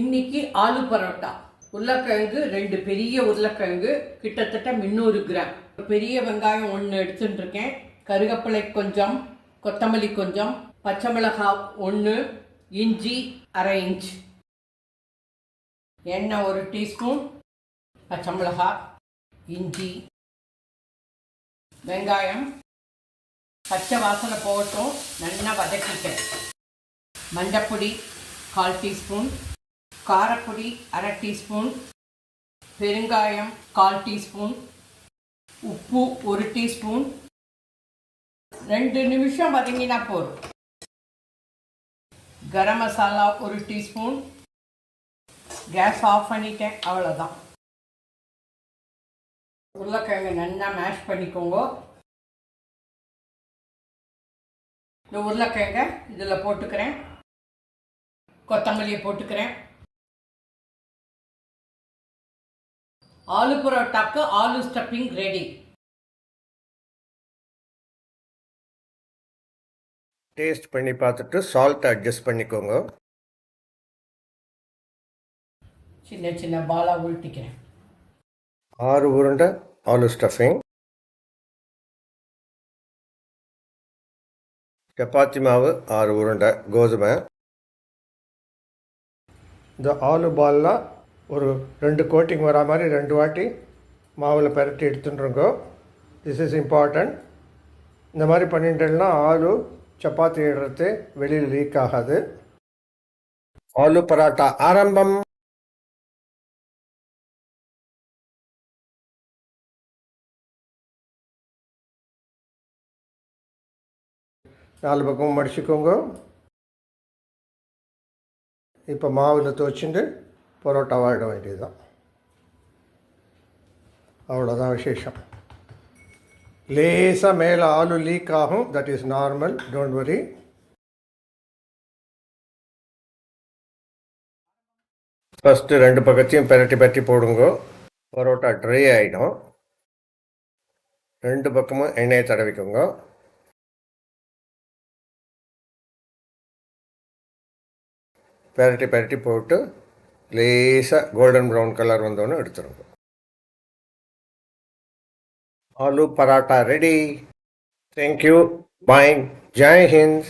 இன்னைக்கு ஆலு பரோட்டா. உருளைக்கிழங்கு ரெண்டு பெரிய உருளைக்கிழங்கு கிட்டத்தட்ட முந்நூறு கிராம். பெரிய வெங்காயம் ஒன்று எடுத்துட்டு இருக்கேன் கருவேப்பிலை கொஞ்சம் கொத்தமல்லி கொஞ்சம் பச்சை மிளகாய் ஒன்று இஞ்சி அரை இன்ச். எண்ணெய் ஒரு டீஸ்பூன் பச்சை மிளகாய் இஞ்சி. வெங்காயம். பச்சை வாசனை போகட்டும் நல்லா வதக்கிட்டேன் மஞ்சப்பொடி கால் டீஸ்பூன். காரப்பொடி அரை டீஸ்பூன் பெருங்காயம் கால் டீஸ்பூன் உப்பு ஒரு டீஸ்பூன். ரெண்டு நிமிஷம் வதங்கினா போதும். கரம் மசாலா ஒரு டீஸ்பூன். கேஸ் ஆஃப் பண்ணிட்டேன் அவ்வளோதான் உருளைக்கிழங்கு நல்லா மேஷ் பண்ணிக்கோங்க. இந்த உருளைக்கிழங்க இதில் போட்டுக்கிறேன். கொத்தமல்லியை போட்டுக்கிறேன். ஆலு பரோட்டாக்கு ஆலு ஸ்டப்பிங் ரெடி டேஸ்ட் பண்ணி பார்த்துட்டு சால்ட் அட்ஜஸ்ட் பண்ணிக்கோங்க. சின்ன சின்ன பாலா உருட்டிக்கிறேன். ஆறு உருண்டை ஆலு ஸ்டஃபிங் சப்பாத்தி மாவு ஆறு உருண்டை கோதுமை. இந்த ஆலு பால்லாம் ஒரு ரெண்டு கோட்டிங் வரா மாதிரி ரெண்டு வாட்டி மாவில் பரட்டி எடுத்துட்டுருங்கோ. திஸ் இஸ் இம்பார்ட்டண்ட் இந்த மாதிரி பண்ணிட்டேன்னா ஆலு சப்பாத்தி இடுறது வெளியில் லீக் ஆகாது. ஆலு பராட்டா ஆரம்பம். நாலு பக்கமும் மடிச்சுக்கோங்க. இப்போ மாவில் துவச்சிட்டு பரோட்டாவாக இட வேண்டியதுதான். அவ்வளோதான் விசேஷம். லேசாக மேலே ஆலு லீக் ஆகும். That is normal don't worry first ரெண்டு பக்கத்தையும் பெரட்டி பெரட்டி போடுங்க. பரோட்டா ட்ரை ஆகிடும் ரெண்டு பக்கமும் எண்ணெயை தடவிக்கோங்க. பெரட்டி பெரட்டி போட்டு ಲೇಸ ಗೋಲ್ಡನ್ ಬ್ರೌನ್ ಕಲರ್ ಒಂದವನು ಎಡ್ತಿರೋದು aloo paratha ready thank you bye Jai Hind